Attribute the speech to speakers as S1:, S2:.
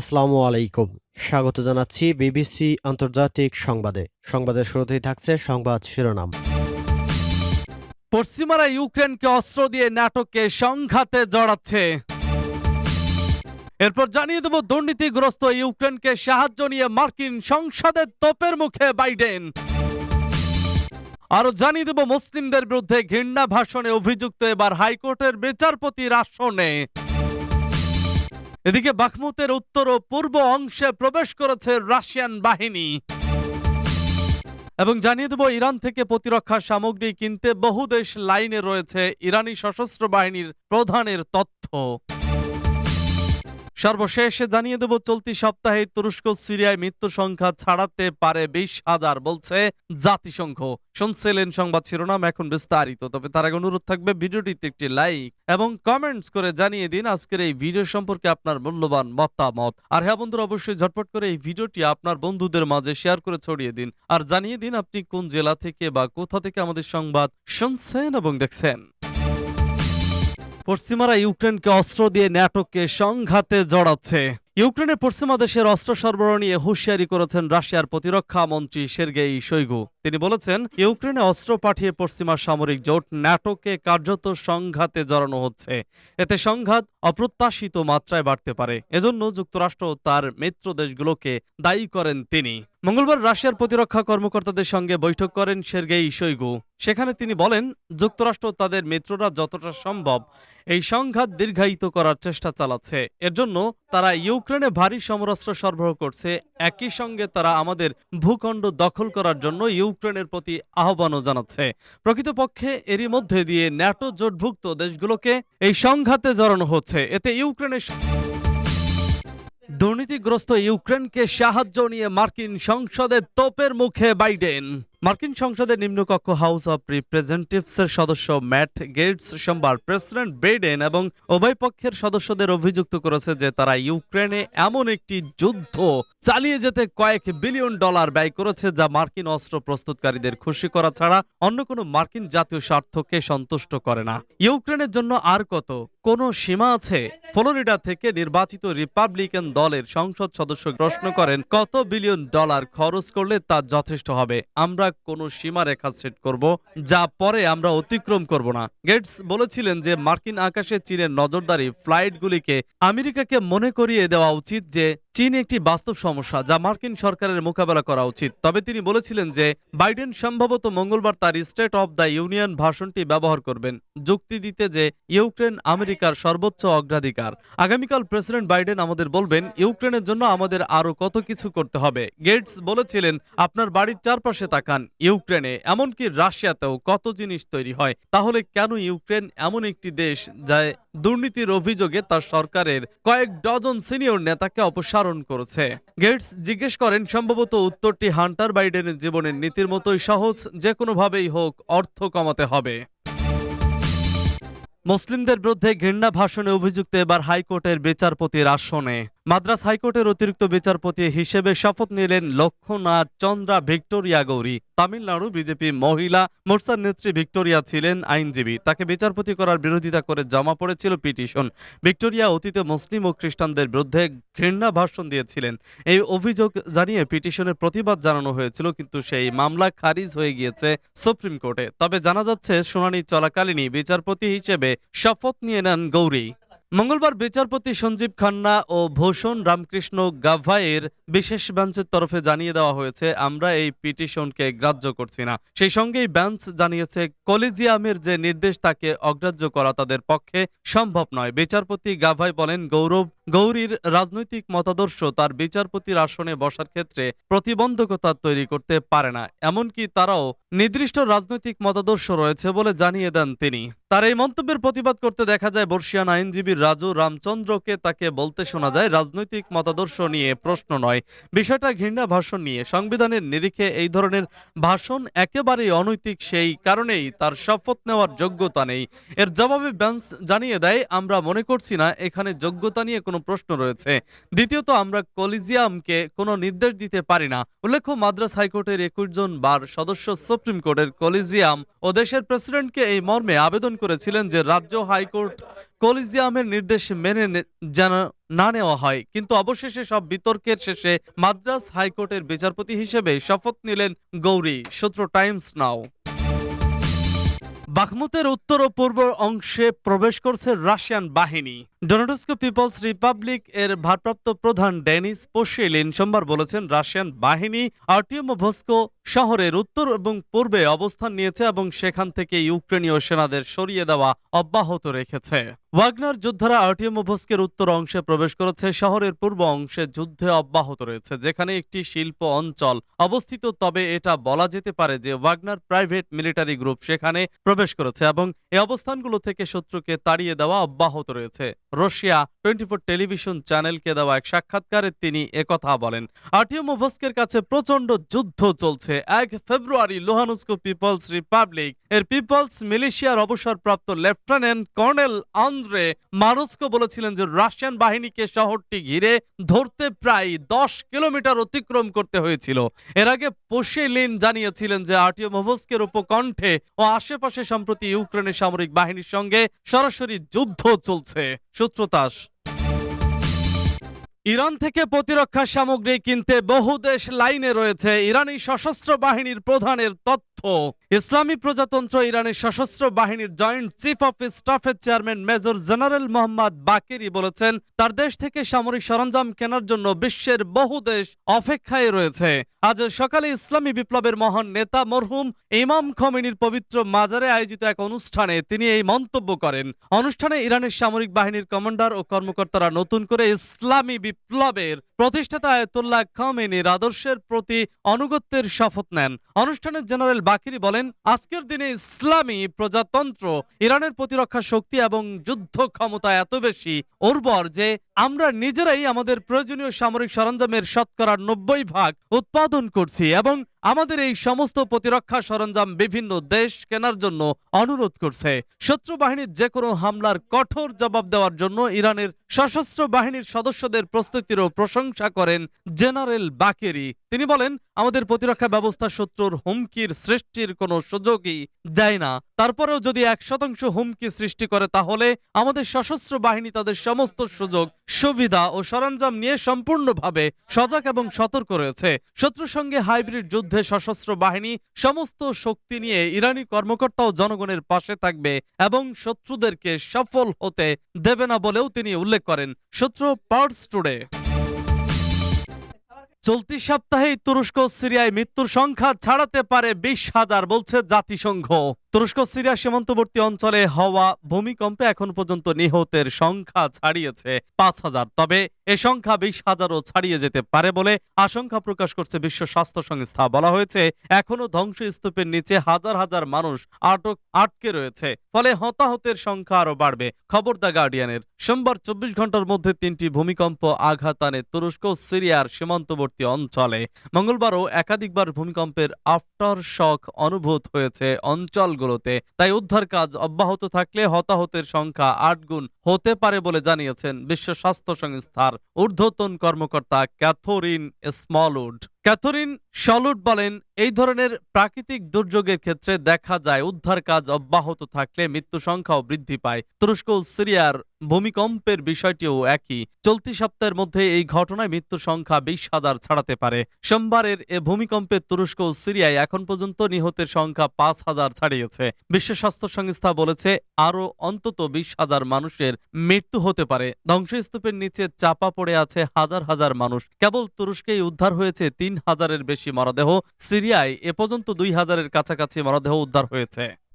S1: আসসালামু আলাইকুম। স্বাগত জানাচ্ছি বিবিসি আন্তর্জাতিক সংবাদে। সংবাদের শুরুতেই থাকছে সংবাদ শিরোনাম।
S2: পশ্চিমারা ইউক্রেনকে অস্ত্র দিয়ে ন্যাটোকে সংঘাতে জড়াচ্ছে। এরপর জানিয়ে দেব, দুর্নীতিগ্রস্ত ইউক্রেনকে সাহায্য নিয়ে মার্কিন সংসদের তোপের মুখে বাইডেন। আরও জানিয়ে দেব, মুসলিমদের বিরুদ্ধে ঘৃণা ভাষণে অভিযুক্ত এবার হাইকোর্টের বিচারপতির আসনে এদিকে বাখমুতের উত্তর ও পূর্ব অংশে প্রবেশ করেছে রাশিয়ান বাহিনী। এবং জানিয়ে দেব, ইরান থেকে প্রতিরক্ষা সামগ্রী কিনতে বহু দেশ লাইনে রয়েছে ইরানি সশস্ত্র বাহিনীর প্রধানের তথ্য। সর্বশেষ জানিয়ে দেব, চলতি সপ্তাহে তুরস্ক সিরিয়ায় মৃত্যু সংখ্যা ছাড়াতে পারে বিশ হাজার বলছে জাতিসংঘ। শুনছিলেন সংবাদ শিরোনাম এখন বিস্তারিত, তবে তার আগে অনুরোধ থাকবে, ভিডিওটিতে একটি লাইক এবং কমেন্টস করে জানিয়ে দিন আজকের এই ভিডিও সম্পর্কে আপনার মূল্যবান মতামত। আর হ্যাঁ বন্ধুরা, অবশ্যই ঝটপট করে এই ভিডিওটি আপনার বন্ধুদের মাঝে শেয়ার করে ছড়িয়ে দিন। আর জানিয়ে দিন আপনি কোন জেলা থেকে বা কোথা থেকে আমাদের সংবাদ শুনছেন এবং দেখছেন। পশ্চিমারা ইউক্রেনকে অস্ত্র দিয়ে ন্যাটোকে সংঘাতে জড়াচ্ছে। ইউক্রেনের পশ্চিমা দেশের অস্ত্র সরবরাহ নিয়ে হুঁশিয়ারি করেছেন রাশিয়ার প্রতিরক্ষা মন্ত্রী সের্গেই শৈগু। তিনি বলেছেন, ইউক্রেনে অস্ত্র পাঠিয়ে পশ্চিমা সামরিক জোট ন্যাটোকে কার্যত সংঘাতে জড়ানো হচ্ছে। এতে সংঘাত অপ্রত্যাশিত মাত্রায় বাড়তে পারে। এজন্য যুক্তরাষ্ট্র তার মিত্র দেশগুলোকে দায়ী করেন তিনি। মঙ্গলবার রাশিয়ার প্রতিরক্ষা কর্মকর্তাদের সঙ্গে বৈঠক করেন সের্গেই শৈগু। সেখানে তিনি বলেন, যুক্তরাষ্ট্র তাদের মিত্ররা যতটা সম্ভব এই সংঘাত দীর্ঘায়িত করার চেষ্টা চালাচ্ছে। এর জন্য তারা ইউক্রেনে ভারী সমরাস্ত্র সরবরাহ করছে। একই সঙ্গে তারা আমাদের ভূখণ্ড দখল করার জন্য ইউক্রেনের প্রতি আহ্বানও জানাচ্ছে। প্রকৃতপক্ষে এরই মধ্যে দিয়ে ন্যাটো জোটভুক্ত দেশগুলোকে এই সংঘাতে জড়ানো হচ্ছে। এতে ইউক্রেনের দুর্নীতিগ্রস্ত ইউক্রেনকে সাহায্য নিয়ে মার্কিন সংসদের তোপের মুখে বাইডেন। মার্কিন সংসদের নিম্নকক্ষ হাউস অব রিপ্রেজেন্টেটিভসের সদস্য ম্যাট গেটস সোমবার প্রেসিডেন্ট বেডেন এবং উভয় পক্ষের সদস্যদের অভিযুক্ত করেছে যে তারা ইউক্রেনে এমন একটি যুদ্ধ চালিয়ে যেতে কয়েক বিলিয়ন ডলার ব্যয় করেছে যা মার্কিন অস্ত্র প্রস্তুতকারীদের খুশি করা ছাড়া অন্য কোনো মার্কিন জাতীয় স্বার্থকে সন্তুষ্ট করে না। ইউক্রেনের জন্য আর কত কোনো সীমা আছে? ফ্লোরিডা থেকে নির্বাচিত রিপাবলিকান দলের সংসদ সদস্য প্রশ্ন করেন, কত বিলিয়ন ডলার খরচ করলে তা যথেষ্ট হবে? আমরা কোনো সীমারেখা সেট করব, যা পরে আমরা অতিক্রম করব না। গেটস বলেছিলেন যে, মার্কিন আকাশে চীনের নজরদারি ফ্লাইটগুলিকে আমেরিকাকে মনে করিয়ে দেওয়া উচিত যে চীন একটি বাস্তব সমস্যা যা মার্কিন সরকারের মোকাবেলা করা উচিত। তবে তিনি বলেছিলেন যে, বাইডেন সম্ভবত মঙ্গলবার তার স্টেট অব দ্য ইউনিয়ন ভাষণটি ব্যবহার করবেন। যুক্তি দিতে যে, ইউক্রেন আমেরিকার সর্বোচ্চ অগ্রাধিকার। আগামীকাল প্রেসিডেন্ট বাইডেন আমাদের বলবেন, ইউক্রেনের জন্য আমাদের আরও কত কিছু করতে হবে। গেটস বলেছিলেন, আপনার বাড়ির চারপাশে তাকান, ইউক্রেনে। এমনকি রাশিয়াতেও কত জিনিস তৈরি হয়। তাহলে কেন ইউক্রেন এমন একটি দেশ যা দুর্নীতির অভিযোগে তার সরকারের কয়েক ডজন সিনিয়র নেতাকে অপসারণ করেছে। গেটস জিজ্ঞেস করেন, সম্ভবত উত্তরটি হান্টার বাইডেনের জীবনের নীতির মতোই সহজ যে কোনোভাবেই হোক, অর্থ কমাতে হবে। মুসলিমদের বিরুদ্ধে ঘৃণা ভাষণে অভিযুক্ত এবার হাইকোর্টের বিচারপতির আসনে। মাদ্রাস হাইকোর্টের অতিরিক্ত বিচারপতি হিসেবে শপথ নিলেন লক্ষ্যনাথ চন্দ্রা ভিক্টোরিয়া গৌরী। তামিলনাড়ু বিজেপি মহিলা মোর্চার নেত্রী ভিক্টোরিয়া ছিলেন আইনজীবী। তাকে বিচারপতি করার বিরোধিতা করে জমা পড়েছিল পিটিশন। ভিক্টোরিয়া অতীতে মুসলিম ও খ্রিস্টানদের বিরুদ্ধে ঘৃণা ভাষণ দিয়েছিলেন। এই অভিযোগ জানিয়ে পিটিশনের প্রতিবাদ জানানো হয়েছিল, কিন্তু সেই মামলা খারিজ হয়ে গিয়েছে সুপ্রিম কোর্টে। তবে জানা যাচ্ছে, শুনানি চলাকালীনই বিচারপতি হিসেবে শপথ নিয়ে নেন গৌরী। মঙ্গলবার বিচারপতি সঞ্জীব খান্না ও ভূষণ রামকৃষ্ণ গাভাইয়ের বিশেষ বেঞ্চের তরফে জানিয়ে দেওয়া হয়েছে, আমরা এই পিটিশনকে গ্রাহ্য করছি না। সেই সঙ্গেই বেঞ্চ জানিয়েছে, কলেজিয়ামের যে নির্দেশ তাকে অগ্রাহ্য করা তাদের পক্ষে সম্ভব নয়। বিচারপতি গাভাই বলেন, গৌরব গৌরীর রাজনৈতিক মতাদর্শ তার বিচারপতির আসনে বসার ক্ষেত্রে প্রতিবন্ধকতা তৈরি করতে পারে না। এমনকি তারাও নির্দিষ্ট রাজনৈতিক মতাদর্শ রয়েছে বলে জানিয়ে দেন তিনি। তার এই মন্তব্যের প্রতিবাদ করতে দেখা যায় বর্ষিয়ান আইনজীবী রাজু রামচন্দ্রকে তাকে বলতে শোনা যায়, রাজনৈতিক মতাদর্শ নিয়ে প্রশ্ন নয়। বিষয়টা ঘৃণা ভাষণ নিয়ে। সংবিধানের নিরিখে এই ধরনের ভাষণ একেবারেই অনৈতিক, সেই কারণেই তার শপথ নেওয়ার যোগ্যতা নেই। এর জবাবে বেঞ্চ জানিয়ে দেয়, আমরা মনে করছি না, এখানে যোগ্যতা নিয়ে কোনো প্রশ্ন রয়েছে। দ্বিতীয়ত, আমরা কলিজিয়ামকে কোনো নির্দেশ দিতে পারি না। উল্লেখ্য, মাদ্রাস হাইকোর্টের একুশ জন বার সদস্য সুপ্রিম কোর্টের কলিজিয়াম ও দেশের প্রেসিডেন্টকে এই মর্মে আবেদন করেছিলেন যে রাজ্য হাইকোর্ট কলিজিয়ামের নির্দেশ মেনে যেন না নেওয়া হয়। কিন্তু অবশেষে সব বিতর্কের শেষে মাদ্রাস হাইকোর্টের বিচারপতি হিসেবে শপথ নিলেন গৌরী। সূত্র টাইমস নাও। বাখমুতের উত্তর ও পূর্ব অংশে প্রবেশ করছে রাশিয়ান বাহিনী। ডোনাডস্কো পিপলস রিপাবলিক এর ভারপ্রাপ্ত প্রধান ডেনিস পোশেলিন সোমবার বলেছেন, রাশিয়ান বাহিনী আর্টিয়মোভস্কো শহরের উত্তর এবং পূর্বে অবস্থান নিয়েছে এবং সেখান থেকে ইউক্রেনীয় সেনাদের সরিয়ে দেওয়া অব্যাহত রেখেছে। ওয়াগনার যোদ্ধারা আর্টিওমোভস্কের উত্তর অংশে প্রবেশ করেছে। শহরের পূর্ব অংশে যুদ্ধে অব্যাহত রয়েছে, যেখানে একটি শিল্প অঞ্চল অবস্থিত। তবে এটা বলা যেতে পারে যে ওয়াগনার প্রাইভেট মিলিটারি গ্রুপ সেখানে প্রবেশ করেছে এবং এই অবস্থানগুলো থেকে শত্রুকে তাড়িয়ে দেওয়া অব্যাহত রয়েছে। রাশিয়া টোয়েন্টি ফোর টেলিভিশন চ্যানেলকে দেওয়া এক সাক্ষাৎকারে তিনি একথা বলেন আর্টিওমোভস্কের কাছে প্রচণ্ড যুদ্ধ চলছে। এক ফেব্রুয়ারি লোহানুস্কো পিপলস রিপাবলিক, এর পিপলস মিলিশিয়ার অবসরপ্রাপ্ত লেফটেন্যান্ট কর্নেল আন্দ্রে মারুস্কো বলেছিলেন যে রাশিয়ান বাহিনীকে শহরটি ঘিরে ধরতে প্রায় দশ কিলোমিটার অতিক্রম করতে হয়েছিল। এর আগে পোশেলিন জানিয়েছিলেন যে আর্টিওমোভস্কের উপকণ্ঠে ও আশেপাশে সম্প্রতি ইউক্রেনের সামরিক বাহিনীর সঙ্গে সরাসরি যুদ্ধ চলছে। সূত্রতাস। ইরান থেকে প্রতিরক্ষা সামগ্রী কিনতে বহু দেশ লাইনে রয়েছে। ইরানি সশস্ত্র বাহিনীর প্রধানের তথ্য ইসলামী প্রজাতন্ত্র ইরানের সশস্ত্র বাহিনীর জয়েন্ট চিফ অফ স্টাফের chairman major general Mohammad Bagheri বলেছেন, তার দেশ থেকে সামরিক সরঞ্জাম কেনার জন্য বিশ্বের বহু দেশ অপেক্ষায় রয়েছে। আজ সকালে ইসলামী বিপ্লবের মহান নেতা মরহুম ইমাম খমেনির পবিত্র মাজারে আয়োজিত এক অনুষ্ঠানে তিনি এই মন্তব্য করেন। অনুষ্ঠানে ইরানের সামরিক বাহিনীর কমান্ডার ও কর্মকর্তারা নতুন করে ইসলামী বিপ্লবের প্রতিষ্ঠাতা আয়তুল্লাহ খামেনির আদর্শের প্রতি অনুগত্যের শপথ নেন। অনুষ্ঠানে জেনারেল বাকিরি বলেন, আজকের দিনে ইসলামী প্রজাতন্ত্র ইরানের প্রতিরক্ষা শক্তি এবং যুদ্ধ ক্ষমতা এত বেশি উর্বর যে আমরা নিজেরাই আমাদের প্রয়োজনীয় সামরিক সরঞ্জামের শতকরা নব্বই ভাগ উৎপাদন করছি এবং আমাদের এই সমস্ত প্রতিরক্ষা সরঞ্জাম বিভিন্ন দেশ কেনার জন্য অনুরোধ করছে। শত্রু বাহিনীর যে কোনো হামলার কঠোর জবাব দেওয়ার জন্য ইরানের সশস্ত্র বাহিনীর সদস্যদের প্রস্তুতিরও প্রশংসা করেন জেনারেল বাকেরি। তিনি বলেন, আমাদের প্রতিরক্ষা ব্যবস্থা শত্রুর হুমকির সৃষ্টির কোনো সুযোগই দেয় না। তারপরেও যদি এক শতাংশ হুমকি সৃষ্টি করে, তাহলে আমাদের সশস্ত্র বাহিনী তাদের সমস্ত সুযোগ, সুবিধা ও সরঞ্জাম নিয়ে সম্পূর্ণভাবে সজাগ এবং সতর্ক রয়েছে। শত্রুর সঙ্গে হাইব্রিড যুদ্ধে সশস্ত্র বাহিনী সমস্ত শক্তি নিয়ে ইরানি কর্মকর্তা ও জনগণের পাশে থাকবে এবং শত্রুদেরকে সফল হতে দেবে না বলেও তিনি উল্লেখ করেন। শত্রু পার্টস টুডে চলতি সপ্তাহেই তুরস্ক সিরিয়ায় মৃত্যুর সংখ্যা ছাড়াতে পারে বিশ হাজার বলছে জাতিসংঘ। তুরস্ক, সিরিয়া সীমান্তবর্তী অঞ্চলে হওয়া ভূমিকম্পে এখন পর্যন্ত নিহতের সংখ্যা ছাড়িয়েছে পাঁচ হাজার। তবে এ সংখ্যা বিশ হাজারও ছাড়িয়ে যেতে পারে বলে আশঙ্কা প্রকাশ করছে বিশ্ব স্বাস্থ্য সংস্থা। বলা হয়েছে এখনও ধ্বংসস্তূপের নিচে হাজার হাজার মানুষ আটক, আটকে রয়েছে। ফলে হতাহতের সংখ্যা আরও বাড়বে। খবর দ্য গার্ডিয়ানের। সোমবার চব্বিশ ঘণ্টার মধ্যে তিনটি ভূমিকম্প আঘাত আনে তুরস্ক, সিরিয়ার সীমান্তবর্তী অঞ্চলে। মঙ্গলবারও একাধিকবার ভূমিকম্পের আফটার শক অনুভূত হয়েছে অঞ্চলগুলোতে তাই উদ্ধার কাজ অব্যাহত থাকলে হতাহতের সংখ্যা আট গুণ হতে পারে বলে জানিয়েছেন বিশ্ব স্বাস্থ্য সংস্থার ঊর্ধ্বতন কর্মকর্তা ক্যাথরিন স্মলউড। ক্যাথরিন সলুট বলেন, এই ধরনের প্রাকৃতিক দুর্যোগের ক্ষেত্রে দেখা যায় উদ্ধার কাজ অব্যাহত থাকলে মৃত্যু সংখ্যাও বৃদ্ধি পায়। তুরস্ক ও সিরিয়ার ভূমিকম্পের বিষয়টিও একই। চলতি সপ্তাহের মধ্যে এই ঘটনায় মৃত্যুর সংখ্যা বিশ হাজার ছাড়াতে পারে। সোমবারের এ ভূমিকম্পে তুরস্ক ও সিরিয়ায় এখন পর্যন্ত নিহতের সংখ্যা পাঁচ হাজার ছাড়িয়েছে। বিশ্ব স্বাস্থ্য সংস্থা বলেছে, আরও অন্তত বিশ হাজার মানুষের মৃত্যু হতে পারে। ধ্বংসস্তূপের নিচে চাপা পড়ে আছে হাজার হাজার মানুষ। কেবল তুরস্কেই উদ্ধার হয়েছে তিন হাজারের বেশি মরদেহ সিরিয়ায় এ পর্যন্ত দুই হাজারের কাছাকাছি মরদেহ উদ্ধার হয়েছে।